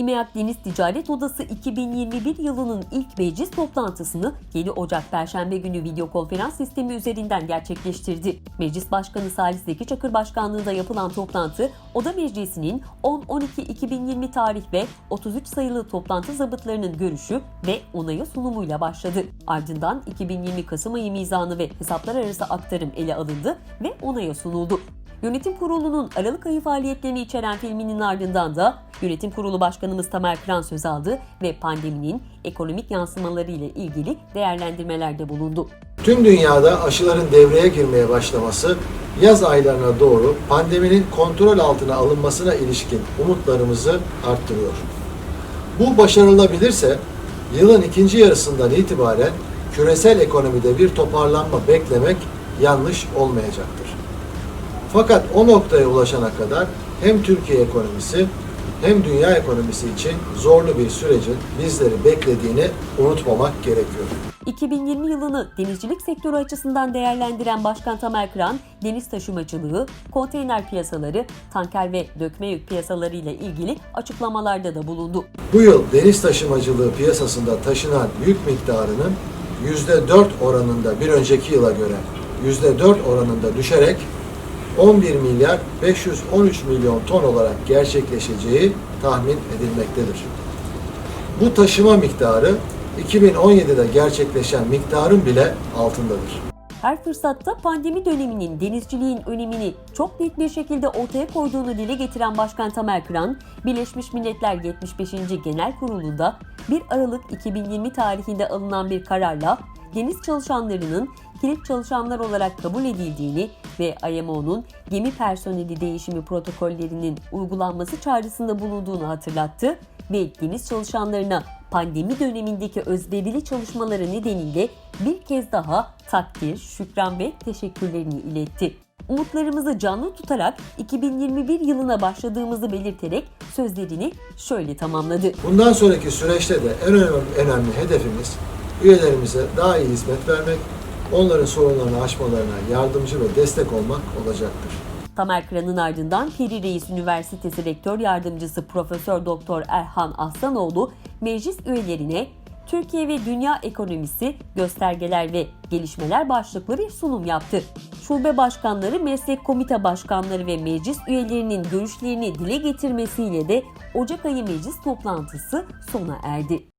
İMEAK Deniz Ticaret Odası 2021 yılının ilk meclis toplantısını 7 Ocak Perşembe günü video konferans sistemi üzerinden gerçekleştirdi. Meclis Başkanı Salih Zeki Çakır Başkanlığında yapılan toplantı, Oda Meclisi'nin 10-12-2020 tarih ve 33 sayılı toplantı zabıtlarının görüşü ve onayı sunumuyla başladı. Ardından 2020 Kasım ayı mizanı ve hesaplar arası aktarım ele alındı ve onaya sunuldu. Yönetim Kurulu'nun Aralık ayı faaliyetlerini içeren filminin ardından da Yönetim Kurulu Başkanımız Tamer Kıran söz aldı ve pandeminin ekonomik yansımaları ile ilgili değerlendirmelerde bulundu. Tüm dünyada aşıların devreye girmeye başlaması yaz aylarına doğru pandeminin kontrol altına alınmasına ilişkin umutlarımızı arttırıyor. Bu başarılabilirse yılın ikinci yarısından itibaren küresel ekonomide bir toparlanma beklemek yanlış olmayacaktır. Fakat o noktaya ulaşana kadar hem Türkiye ekonomisi hem dünya ekonomisi için zorlu bir sürecin bizleri beklediğini unutmamak gerekiyor. 2020 yılını denizcilik sektörü açısından değerlendiren Başkan Tamer Kıran, deniz taşımacılığı, konteyner piyasaları, tanker ve dökme yük piyasaları ile ilgili açıklamalarda da bulundu. Bu yıl deniz taşımacılığı piyasasında taşınan yük miktarının %4 oranında bir önceki yıla göre %4 oranında düşerek 11 milyar 513 milyon ton olarak gerçekleşeceği tahmin edilmektedir. Bu taşıma miktarı 2017'de gerçekleşen miktarın bile altındadır. Her fırsatta pandemi döneminin denizciliğin önemini çok net bir şekilde ortaya koyduğunu dile getiren Başkan Tamer Kıran, Birleşmiş Milletler 75. Genel Kurulu'nda 1 Aralık 2020 tarihinde alınan bir kararla deniz çalışanlarının kilit çalışanlar olarak kabul edildiğini ve IMO'nun gemi personeli değişimi protokollerinin uygulanması çağrısında bulunduğunu hatırlattı ve deniz çalışanlarına pandemi dönemindeki özverili çalışmaları nedeniyle bir kez daha takdir, şükran ve teşekkürlerini iletti. Umutlarımızı canlı tutarak 2021 yılına başladığımızı belirterek sözlerini şöyle tamamladı. Bundan sonraki süreçte de en önemli, önemli hedefimiz üyelerimize daha iyi hizmet vermek, onların sorunlarını aşmalarına yardımcı ve destek olmak olacaktır. Tamer Kıran'ın ardından Piri Reis Üniversitesi Rektör Yardımcısı Profesör Doktor Erhan Aslanoğlu meclis üyelerine Türkiye ve dünya ekonomisi, göstergeler ve gelişmeler başlıklı bir sunum yaptı. Şube başkanları, meslek komite başkanları ve meclis üyelerinin görüşlerini dile getirmesiyle de Ocak ayı meclis toplantısı sona erdi.